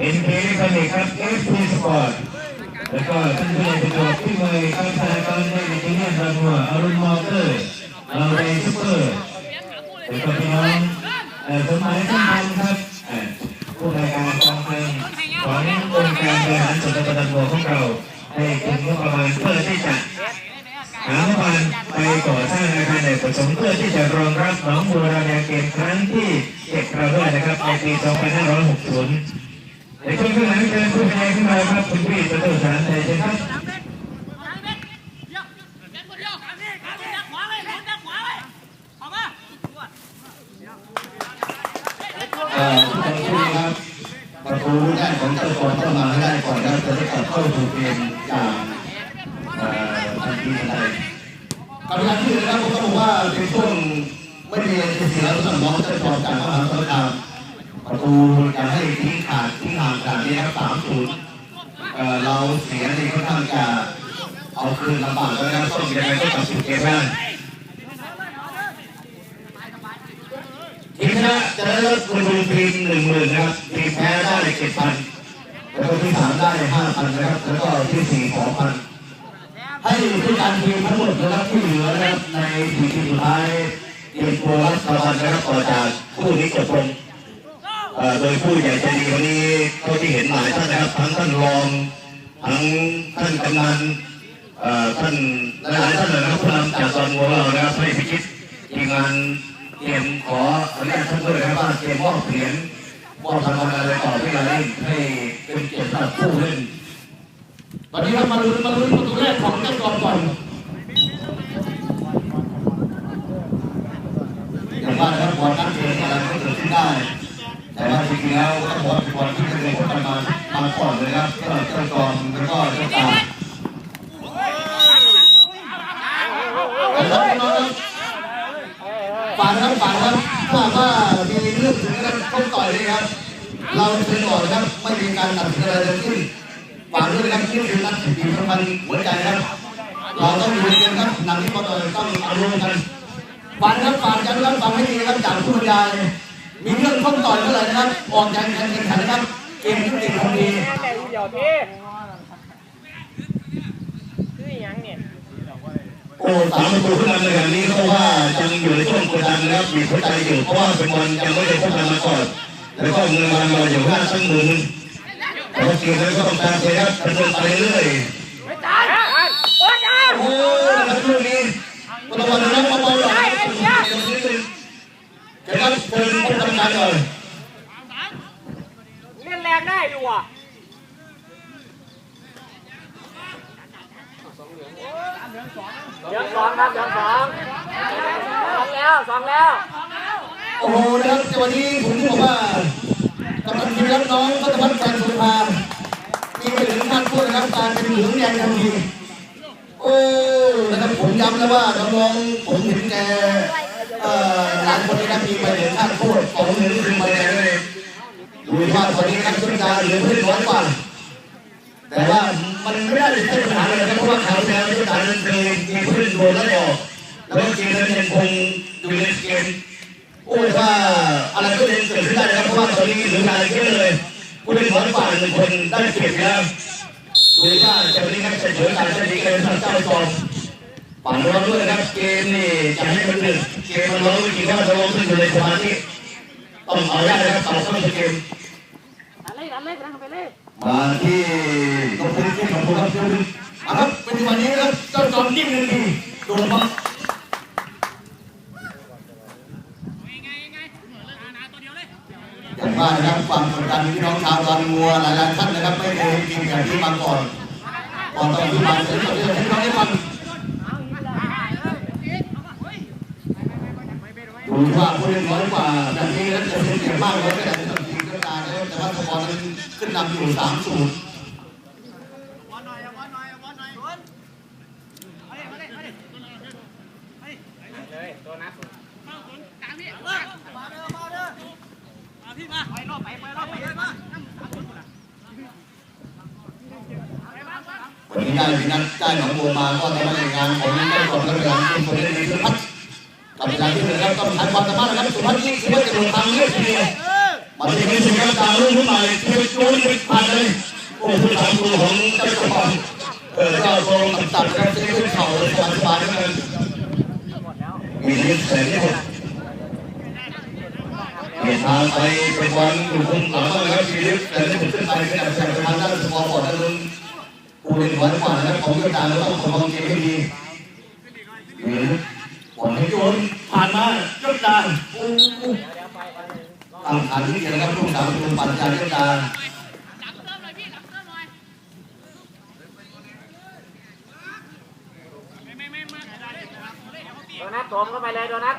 เอ็นเคคลินิกครับเอฟพีสปอร์ตแล้วก็ท่านผู้ใหญ่ประโยชน์ที่เมย์การธนาคารได้ในที่นี้เราหัวอรุณมอเตอร์เราในซุปเปอร์แล้วก็พี่น้องสมัยท่านพันครับผู้รายการกองเพลงขององค์การบริหารส่วนตำบลหัวของเราได้ถึงงบประมาณเพื่อที่จะหางบประมาณไปก่อสร้างอาคารในประสงค์เพื่อที่จะรองรับหนองบัวระเบียงเกมครั้งที่เจ็ดเราด้วยนะครับในปี 2560 ในช่วงข้างหลังเชิญผู้บรรยายขึ้นมาครับคุณพี่ประตูสารไทยเชิญครับประตูด้านของเจ้าของเข้ามาให้ได้ก่อนนะครับจะได้กลับเข้าสู่เกมอย่างทันทีทันใดกำลังที่นะครับผมต้องบอกว่าเป็นช่วงไม่มีอะไรเสียแล้วสำหรับน้องจะพอจากมหาสารคาม ประตูจะให้ทิ้งขาดทิ้งห่างขาดนี้ครับสามศูนย์เอ่อเราเสียนี่ค่อนข้างจะเอาคืนลำบากแล้วนะต้องยังไงก็ตัดสินเกมได้ทีมชนะจะได้รับเงินรางวัลทีมหนึ่งหมื่นนะครับทีมแพ้ได้เจ็ดพันแล้วก็ที่สามได้ห้าพันนะครับ แล้วก็ที่สี่สองพันให้ผู้การทีมทั้งหมดนะครับที่เหลือนะครับในสี่ทีมสุดท้ายเตรียมตัวรับรางวัลนะครับต่อจากคู่นี้จบลงเอ่อ โดยผู้ใหญ่ใจดีวันนี้เท่าที่เห็นหลายท่านนะครับทั้งท่านรองทั้งท่านกำนันเอ่อท่านหลายๆท่านเลยนะครับผู้นำจากตอนวัวเรานะครับให้พิชิตทีมงานเตรียมขออนุญาตท่านด้วยนะครับว่าเตรียมมอบเหรียญมอบรางวัลอะไรต่อที่เราเล่นให้เป็นเกียรติสำหรับผู้เล่นตอนนี้เรามาลุ้นมาลุ้นประตูแรกของเจ้ากองก่อนอย่างว่านะครับบอลนักเตะอะไรก็เกิดขึ้นได้ แต่ว่าจริงๆแล้วก็บอลบอลที่เคยพบกันมามาก่อนเลยครับก็เจ้ากองแล้วก็เจ้าตาแล้วพี่น้องครับฝากนครับฝากว่ามีเรื่องถึงการชกต่อยนี่ครับ เราเชิญก่อนครับไม่มีการตัดสินอะไรเลยขึ้นฝากด้วยนะครับที่คือนักสิ่งสำคัญหัวใจครับเราต้องอยู่กันครับหนังที่เราต้องอารมณ์กันฝากนครับฝากกันนะครับฟังให้ดีครับจากผู้บรรยาย มีเรื่องข้องต่อยเมื่อไหร่นะครับ ออกจากการแข่งขันนะครับ เกมที่ติดทันทีเดี๋ยวพี่คืออหยังเนี่ยโอ้สามประตูขึ้นมาในแบบนี้เพราะว่ายังอยู่ในช่วงกดดันนะครับมีหัวใจอยู่เพราะว่าเป็นบอลยังไม่ได้พบกันมาก่อนแล้วก็เงินรางวัลอยู่ห้าสักหมื่นหนึงแต่ว่าเกมนั้นก็ต้องการไปครับดำเนินไปเรื่อยไม่ตายโอ้ยจ้าโอ้นะครับช่วงนี้ระวังนะครับเบาๆหน่อยเดี๋ยวครับเชิญ ผู้ทำงานหน่อยเล่นแรงได้อยู่อะเดี๋ยวสองครับเดี๋ยวสองสองแล้วสองแล้ว โอ้โหนะครับวันนี้ผมบอกว่ากำลังทีมรับน้องพัฒวัฒน์การสุภามีไปถึงขั้นพูดนะครับการเป็นเหลืองแดงทันทีโอ้นะครับผมย้ำแล้วว่าน้องๆผมเห็นแกเอ่อหลายคนนะครับมีไปถึง ขั้นพูดผมเห็นถึงไปแดงเลยดูว่าตอนนี้นะครับต้นการเหลือเพื่อนน้อยกว่าแต่ว่ามันไม่ได้เป็นปัญหาเลยนะครับเพราะว่าขาวแชร์ต้นการนั้นเคยมีผู้เล่นโดนแล้วออกแล้วเกมนั้นยังคงอยู่ในเกมโอ้ยว่าอะไรก็เล่นเกิดขึ้นได้นะครับเพราะว่าตอนนี้เหลือเวลาเยอะเลยผู้เล่นน้อยกว่าหนึ่งคนได้เปรียบแล้วโดยว่าจะวันนี้ครับจะเฉยการจะดีกันทางเจ้าตองปั่นร้อนด้วยนะครับเกมนี่จะให้มันเดือดเกมมันร้อนจริงๆว่าจะร้อนขึ้นอยู่ในสมาธิ ต้องเอาได้นะครับต่อเข้าสู่เกมอะไรอะไรไปเลยไปเลยมาที่ตรงพื้นที่ของผมครับครับเป็นวันนี้ครับเจ้าจอมยิ่งนึงทีโดนมาอย่างว่านะครับความกดดันพี่น้องชาวดอนงัวหลายๆท่านนะครับไม่เคยกินอย่างที่มาก่อนก่อนต้องที่มาเสร็จก็เรื่องให้น้องได้ฟังดู ว่าผู้เล่นน้อยกว่าแบบนี้แล้วจะเป็นเสียงมากเลยก็แต่ต้องทีมก็การนะครับแต่ว่าสกอร์นั้นขึ้นนำอยู่สามศูนย์เลยตัวนัดวันนี้ได้นัดได้หนองบัวมาก็ทำให้งานของได้กองทัพเรือที่คนเล่นในสุพัฒ กับเวลาที่เหลืกับต้องใความสามารถนะครับสุพัฒน์ยิ่งสุพัฒน์จะโดนทางเลือกทีมาที่นี้สิครับตามลูกขึ้นไปเที่ยวชูนไปผ่านเลยโอ้ผู้สามตัวของเจ้าตัวของเออเจ้าตัวต่ำๆครับจะขึ้นเข่าสบายๆนะครับมีเงินแสนที่หกเดินทางไปเป็นวันดูคงหลังบ้างนะครับชีวิตแต่ที่ผมขึ้นไปเป็นอาจารย์ประธานด้านสปอร์ตด้านนู้นกูเรียนวันกว่านะครับผมก็ตามแล้วต้องขอบคุงที่ดี ปล่อยให้โยนผ่านมายุทธการอู้อู้ตามฐานที่เดียวนะครับลูกสาวประตูปั่นจากยุทธการโดนัทโถมเข้าไปเลยโดนัท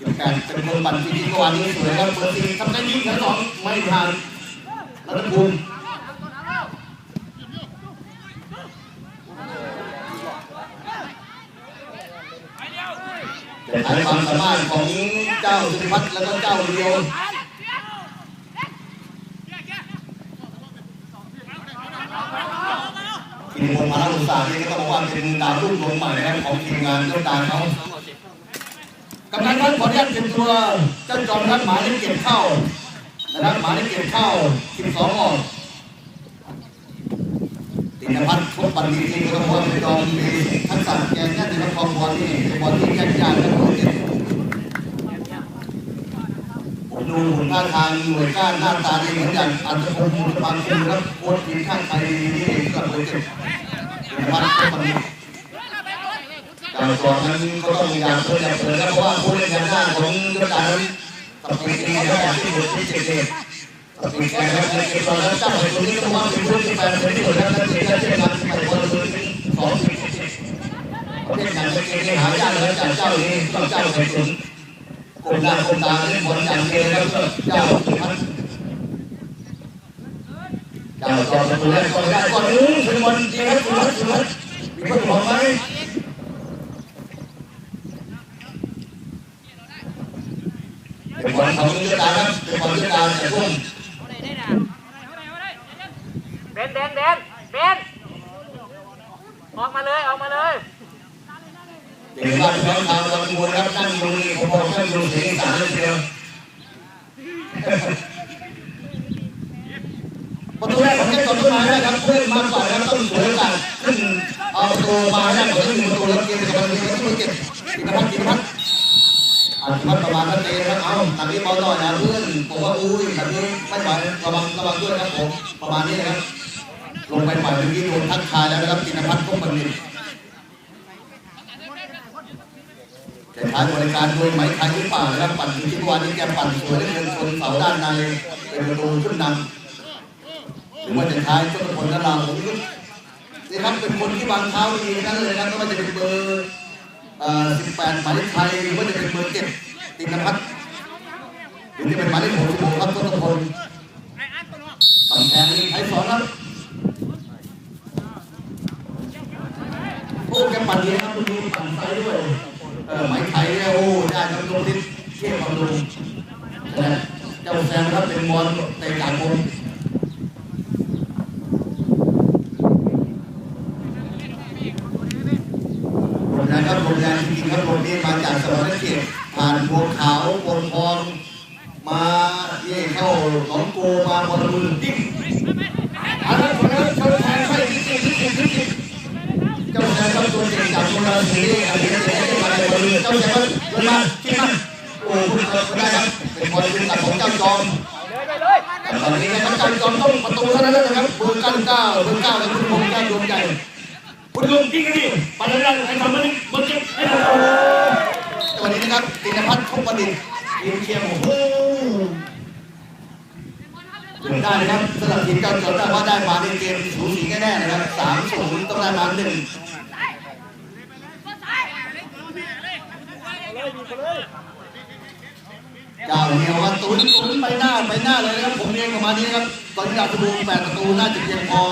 ยุทธการเป็นคนปั่นที่ดีกว่านี้สวยครับเปิดทีทำได้ยิงทั้งสองไม่ผ่านรัตภูมิ แต่ใช้ความสามารถของเจ้าสุพัฒน์แล้วก็เจ้าเดียวทีมคนมาแล้วอุตสาหนี่ก็ต้องบอกว่าเป็นดาวรุ่งดวงใหม่นะครับของทีมงานเจ้าตาเขากำนันท่านขออนุญาตเป็นตัวเจ้าจอมท่านหมาเล่นเก็บข้าวนะครับหมาเล่นเก็บข้าว12องออกตินพัฒน์พบปันดีทีก็ต้องว่าเป็นจอมมี ทักษะแกนแน่นในคองบนี่เป็นบอลที่แย่งากและโดดเด่นผมดูหุ่นท่าทางหน่วยก้านหน้าตาดีเหมือนอย่างอัศพงศ์มุลบางทีครับโค้ชทีข้างไทยนี่ก็เลยเจ็บวัน์พบปันดีการสอนนั้นก็ต้องอยากเปิดอยากเปิดนเพราะว่าผู้เล่นงานหน้าของยุทธการนั้นสปีดดีนะครับที่สุดที่เจ็ดเจ็ดสปีดแกนะครับในตอนนั้นเจ้าไอ้คนนี้ต้องว่าเป็นผู้ที่แฟนเป็นที่สุดแล้วนั่นเองนั่นเองการสมันเลยสองสี่สิบ เจ็ดเล่นงานเป็นเกมหายากเลยจากเจ้านี้ต้องเจ้าไอ้คนกลมหน้ากลมตาเล่นบอลอย่าเกมแล้วก็เจ้าพัดเจ้าเจอประตูแรกก่อนได้ก่อนนู้นเป็นบอลจริงครับสุดสุดมีคนบอกไหมเป็นบอลของยุทธการครับเป็นบอลยุทธการแต่พุ่งเบนเบนเบนเบนออกมาเลยออกมาเลย เด็กบ้านพี่น้องชาวตะวันตกครับนั่งดูนี่ผมบอกนั่งดูเสียงอีสานเลยเดียวประตูแรกของแค่ตอนต้นมาไม้นะครับเพื่อนมากกว่าแล้วต้องสวยกันขึ้นเอาประตูมาได้ก่อนที่หนึ่งประตูแล้วเกมจะมันมีประตูเก็บกินพัฒกินพัฒอ่ากินพัฒประมาณนั้นเองนะครับเอาตัดที่บอลหน่อยนะเพื่อนผมว่าอุ้ยแบบนี้ไม่ไหวระวังระวังด้วยนะครับผมประมาณนี้นะครับลงไปปล่อยเมื่อกี้โดนทักทายแล้วนะครับกินพัฒก็บันดิต แต่ท้ายบริการโดยไหมไทยหรือเปล่านะปั่นที่วันนี้แกปั่นสวยเหลือเกินชนเสาด้านในเป็นประตูขึ้นนำหรือว่าจะท้ายเจ้าพลนราผมนี่ครับเป็นคนที่วางเท้าดีนั่นเลยนะไม่ว่าจะเป็นเบอร์เอ่อ18หมายเลขไทยหรือว่าจะเป็นเบอร์7ตินพัฒน์หรือจะเป็นหมายเลข66ครับต้นพลกำแพงนี่ไทยสอนครับโอ้แกปั่นดีครับคุณดูปั่นซ้ายด้วย เออไหมไทยเนี่ยโอ้ได้ครับลงทิศเที่ยบบำรุงนะเจ้าแซมครับเป็นมอนในการมงโรงแรมครับโรงแรมจริงครับโรงนี้มาจากสวรรค์เขตผ่านบัวขาวบัวทองมาเย่เข้าหนองโกมาบอลลูนดิ้งอันนั้นคนนั้นเจ้าแทนใช่ที่จริงจริงจริงเจ้าชายครับตัวเก่งจากโบราณสีอันนี้เนบอลลูน เจ้าชายครับเดินมาที่มาโอ้คุณเกิดไม่ได้ครับเป็นบอลลูนตัดของเจ้าจอมเลยไปเลยแต่ตอนนี้นะครับเจ้าจอมต้องประตูเท่านั้นนะครับเบอร์เก้าเก้าเบอร์เก้าเป็นคุณพงษ์เจ้าดวงใจคุณลุงจริงกันดิปัญญาใครทำมันเบอร์เจ็ดไอ้โอ้วันนี้นะครับตินพัฒน์ทุกประดิษฐ์ทีมเชียร์โอ้โหได้นะครับสำหรับทีมเจ้าจอมได้ว่าได้มาในเกมสูสีแน่ๆนะครับสามศูนย์ต้องได้มาหนึ่ง เจ้าเหนียวว่าตุนตุนไปหน้าไปหน้าเลยนะครับผมเองประมาณนี้นะครับตอนนี้ดาวดูแปดประตูน่าจะเพียงพอ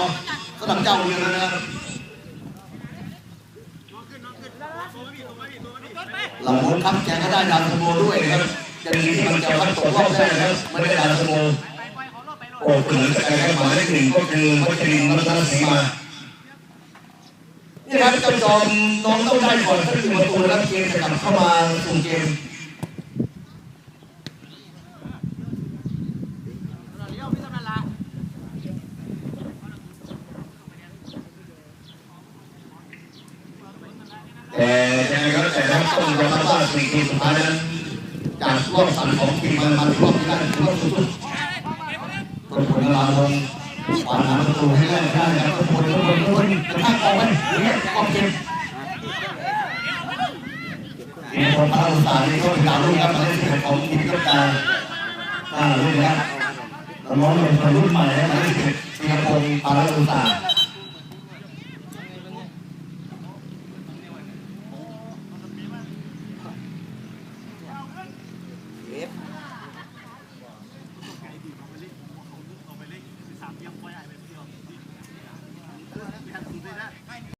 สำหรับเจ้าเรือแล้วนะครับเราโมครับแกก็ได้ดาวสโมด้วยนะครับจะดีที่มันจะพัดตกรอบได้นะครับไม่ได้ดาวสโมโอ้คุณเหมือนกันครับหมายเลขหนึ่งก็คือวัชรินทร์รัตนศรีมา นี่ครับจำจอมน้องต้องได้ก่อนถ้าถึงประตูนแล้วเกนจะกลับเข้ามาสู่เกมแต่ยังไงก็แต่ทั้งต้นกระทั่งว่าสี่ทีมสุดท้ายนั้นจากรอบสันของทีมมันมาถึงรอบที่ได้รอบสุดๆคนผลงาลง ปาหาประตูให้ได้ได้นะครับทุกคนทุกคนทุกคนจะทักออกไหมเนี่ยออกเก็บมีคนพาอุตสาห์ในช่วงการรุ่งการมาเล่นที่ของทีมก็จะอ่าเรื่องนี้น้องเป็นคนรุ่นใหม่นะมาเล่นที่สิงคโปร์พาอุตสาห์